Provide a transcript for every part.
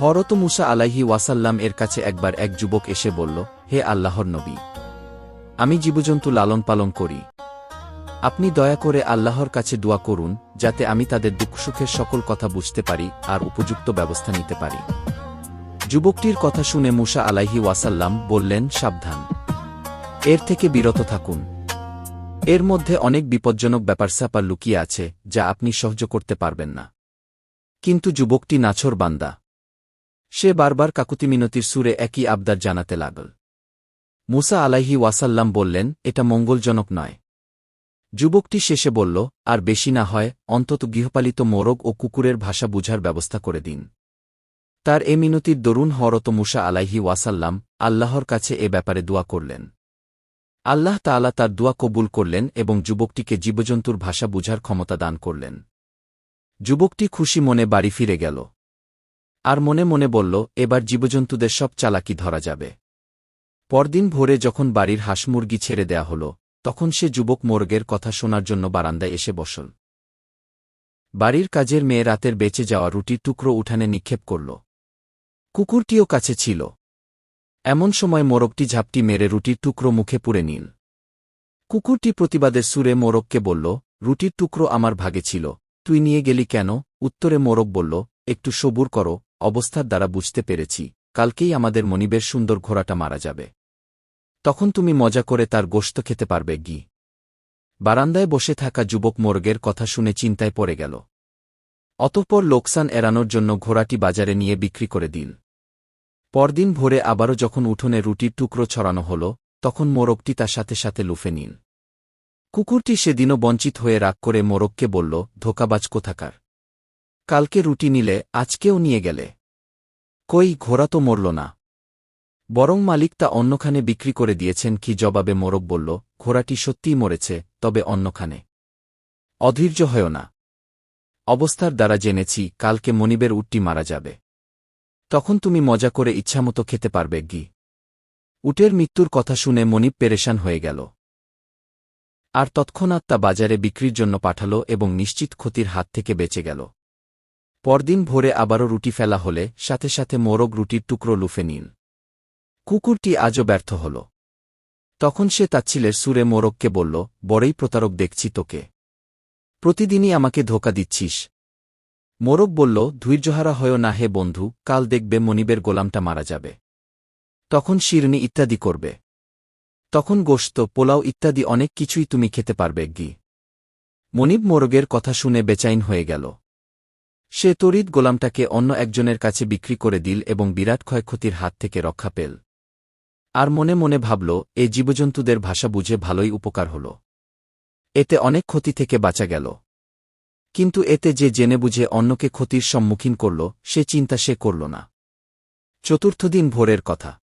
হরত মুসা আলাইহি ওয়াসাল্লাম এর কাছে একবার এক যুবক এসে বলল, হে আল্লাহর নবী, আমি জীবজন্তু লালন পালন করি। আপনি দয়া করে আল্লাহর কাছে দোয়া করুন, যাতে আমি তাদের দুঃখ সুখের সকল কথা বুঝতে পারি আর উপযুক্ত ব্যবস্থা নিতে পারি। যুবকটির কথা শুনে মুসা আলাইহি ওয়াসাল্লাম বললেন, সাবধান। এর থেকে বিরত থাকুন। এর মধ্যে অনেক বিপজ্জনক ব্যাপার স্যাপার লুকিয়ে আছে, যা আপনি সহ্য করতে পারবেন না। কিন্তু যুবকটি নাছর বান্দা। সে বারবার কাকুতি মিনতির সুরে একই আবদার জানাতে লাগল। মুসা আলাইহি ওয়াসাল্লাম বললেন, এটা মঙ্গলজনক নয়। যুবকটি শেষে বলল, আর বেশি না হয়, অন্তত গৃহপালিত মোরগ ও কুকুরের ভাষা বুঝার ব্যবস্থা করে দিন। তার এ মিনতির দরুন হরত মুসা আলাইহি ওয়াসাল্লাম আল্লাহর কাছে এ ব্যাপারে দোয়া করলেন। আল্লাহ তাআলা তার দোয়া কবুল করলেন এবং যুবকটিকে জীবজন্তুর ভাষা বুঝার ক্ষমতা দান করলেন। যুবকটি খুশি মনে বাড়ি ফিরে গেল। আর মনে মনে বলল, এবার জীবজন্তুদের সব চালাকি ধরা যাবে। পরদিন ভোরে যখন বাড়ির হাঁসমুরগি ছেড়ে দেয়া হল, তখন সে যুবক মোরগের কথা শোনার জন্য বারান্দায় এসে বসল। বাড়ির কাজের মেয়ে রাতের বেঁচে যাওয়া রুটির টুকরো উঠানে নিক্ষেপ করল। কুকুরটিও কাছে ছিল। এমন সময় মোরগটি ঝাপটি মেরে রুটির টুকরো মুখে পুড়ে নিল। কুকুরটি প্রতিবাদের সুরে মোরগকে বলল, রুটির টুকরো আমার ভাগে ছিল, তুই নিয়ে গেলি কেন? উত্তরে মোরগ বলল, একটু সবুর করো অবস্থার দ্বারা বুঝতে পেরেছি, কালকেই আমাদের মনিবের সুন্দর ঘোড়াটা মারা যাবে। তখন তুমি মজা করে তার গোশত খেতে পারবে, গি। বারান্দায় বসে থাকা যুবক মোরগের কথা শুনে চিন্তায় পড়ে গেল। অতঃপর লোকসান এড়ানোর জন্য ঘোড়াটি বাজারে নিয়ে বিক্রি করে দিল। পরদিন ভোরে আবারও যখন উঠোনে রুটির টুকরো ছড়ানো হল, তখন মোরগটি তার সাথে সাথে লুফে নিন কুকুরটি সেদিনও বঞ্চিত হয়ে রাগ করে মোরগকে বলল, ধোকাবাজ কোথাকার। কালকে রুটি নিলে আজকেও নিয়ে গেলে। কই ঘোড়া তো মরল না। বরং মালিক তা অন্যখানে বিক্রি করে দিয়েছেন কি জবাবে মোরগ বলল, ঘোড়াটি সত্যিই মরেছে, তবে অন্যখানে। অধৈর্য হয় না। অবস্থার দ্বারা জেনেছি, কালকে মনিবের উটটি মারা যাবে। তখন তুমি মজা করে ইচ্ছামতো খেতে পারবে, গি। উটের মৃত্যুর কথা শুনে মনিব পেরেশান হয়ে গেল। আর তৎক্ষণাৎ তা বাজারে বিক্রির জন্য পাঠাল এবং নিশ্চিত ক্ষতির হাত থেকে বেঁচে গেল। পরদিন ভোরে আবারও রুটি ফেলা হলে সাথে সাথে মোরগ রুটির টুকরো লুফে নিন। কুকুরটি আজও ব্যর্থ হল। তখন সে তাচ্ছিলের সুরে মোরগকে বলল, বড়ই প্রতারক দেখছি তোকে। প্রতিদিনই আমাকে ধোকা দিচ্ছিস। মোরগ বলল, ধৈর্যহারা হয় না হে বন্ধু, কাল দেখবে মনিবের গোলামটা মারা যাবে। তখন শিরনি ইত্যাদি করবে। তখন গোশত, পোলাও ইত্যাদি অনেক কিছুই তুমি খেতে পারবে, গি। মনিব মোরগের কথা শুনে বেচাইন হয়ে গেল। সে তরিত গোলামটাকে অন্য একজনের কাছে বিক্রি করে দিল এবং বিরাট ক্ষয়ক্ষতির হাত থেকে রক্ষা পেল। আর মনে মনে ভাবল, এ জীবজন্তুদের ভাষা বুঝে ভালোই উপকার হল। এতে অনেক ক্ষতি থেকে বাঁচা গেল। কিন্তু এতে যে জেনে বুঝে অন্যকে ক্ষতির সম্মুখীন করল, সে চিন্তা সে করল না। চতুর্থ দিন ভোরের কথা।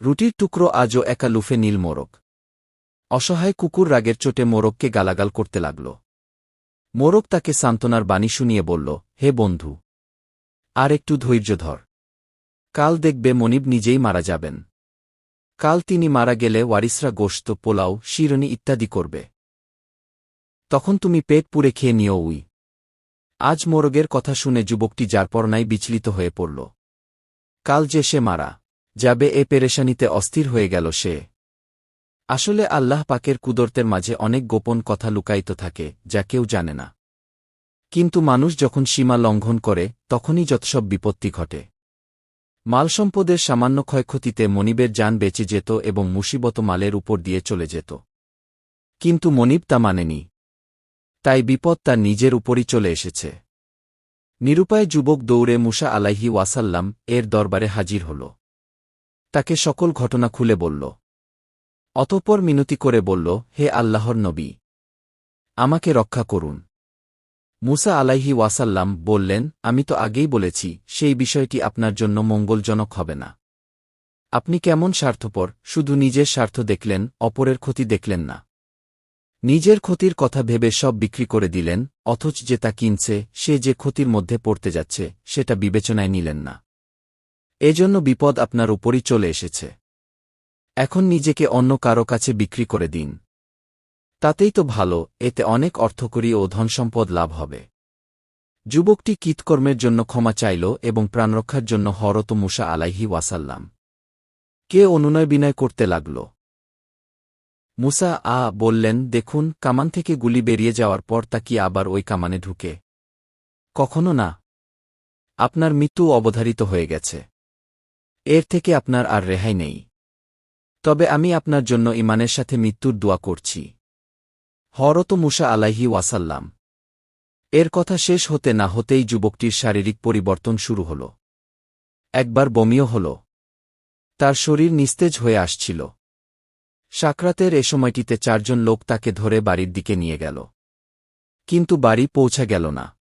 রুটির টুকরো আজও একা লুফে নীল মোরগ। অসহায় কুকুর রাগের চোটে মোরগকে গালাগাল করতে লাগল। মোরগ তাকে সান্ত্বনার বাণী শুনিয়ে বলল, হে বন্ধু, আর একটু ধৈর্য ধর। কাল দেখবে মনিব নিজেই মারা যাবেন। কাল তিনি মারা গেলে ওয়ারিসরা গোশত, পোলাও, শিরনি ইত্যাদি করবে। তখন তুমি পেট পুড়ে খেয়ে নিও উই। আজ মোরগের কথা শুনে যুবকটি যার পরনাই বিচলিত হয়ে পড়ল। কাল যে সে মারা যাবে, এ পেরেশানিতে অস্থির হয়ে গেল সে। আসলে আল্লাহ পাকের কুদরতের মাঝে অনেক গোপন কথা লুকায়িত থাকে, যা কেউ জানে না। কিন্তু মানুষ যখন সীমা লঙ্ঘন করে, তখনই যতসব বিপত্তি ঘটে। মালসম্পদের সামান্য ক্ষয়ক্ষতিতে মনিবের যান বেঁচে যেত এবং মুসিবত মালের উপর দিয়ে চলে যেত। কিন্তু মনিব তা মানেনি। তাই বিপদ তার নিজের উপরই চলে এসেছে। নিরুপায় যুবক দৌড়ে মুসা আলাইহি ওয়াসাল্লাম এর দরবারে হাজির হল। তাকে সকল ঘটনা খুলে বলল অতঃপর মিনতি করে বলল, হে আল্লাহর নবী, আমাকে রক্ষা করুন। মুসা আলাইহি ওয়াসাল্লাম বললেন, আমি তো আগেই বলেছি, সেই বিষয়টি আপনার জন্য মঙ্গলজনক হবে না। আপনি কেমন স্বার্থপর, শুধু নিজের স্বার্থ দেখলেন, অপরের ক্ষতি দেখলেন না। নিজের ক্ষতির কথা ভেবে সব বিক্রি করে দিলেন, অথচ যে তা কিনছে, সে যে ক্ষতির মধ্যে পড়তে যাচ্ছে, সেটা বিবেচনায় নিলেন না। এজন্য বিপদ আপনার উপরই চলে এসেছে। এখন নিজেকে অন্য কারও কাছে বিক্রি করে দিন। তাতেই তো ভালো, এতে অনেক অর্থকরী ও ধনসম্পদ লাভ হবে। যুবকটি কীতকর্মের জন্য ক্ষমা চাইল এবং প্রাণরক্ষার জন্য হরত মুসা আলাইহি ওয়াসাল্লাম। কে অনুনয় বিনয় করতে লাগল? মুসা আ বললেন, দেখুন, কামান থেকে গুলি বেরিয়ে যাওয়ার পর তা কি আবার ওই কামানে ঢুকে? কখনো না। আপনার মৃত্যু অবধারিত হয়ে গেছে। এর থেকে আপনার আর রেহাই নেই। তবে আমি আপনার জন্য ইমানের সাথে মৃত্যুর দোয়া করছি। হরত মুসা আলাইহি ওয়াসাল্লাম। এর কথা শেষ হতে না হতেই যুবকটির শারীরিক পরিবর্তন শুরু হল। একবার বমিও হল। তার শরীর নিস্তেজ হয়ে আসছিল। সাকরাতের এ সময়টিতে চারজন লোক তাকে ধরে বাড়ির দিকে নিয়ে গেল। কিন্তু বাড়ি পৌঁছা গেল না।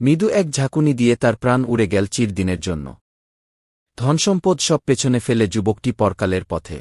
মৃদু এক ঝাঁকুনি দিয়ে তার প্রাণ উড়ে গেল চিরদিনের জন্য। ধনসম্পদ সব পেছনে ফেলে যুবকটি পরকালের পথে।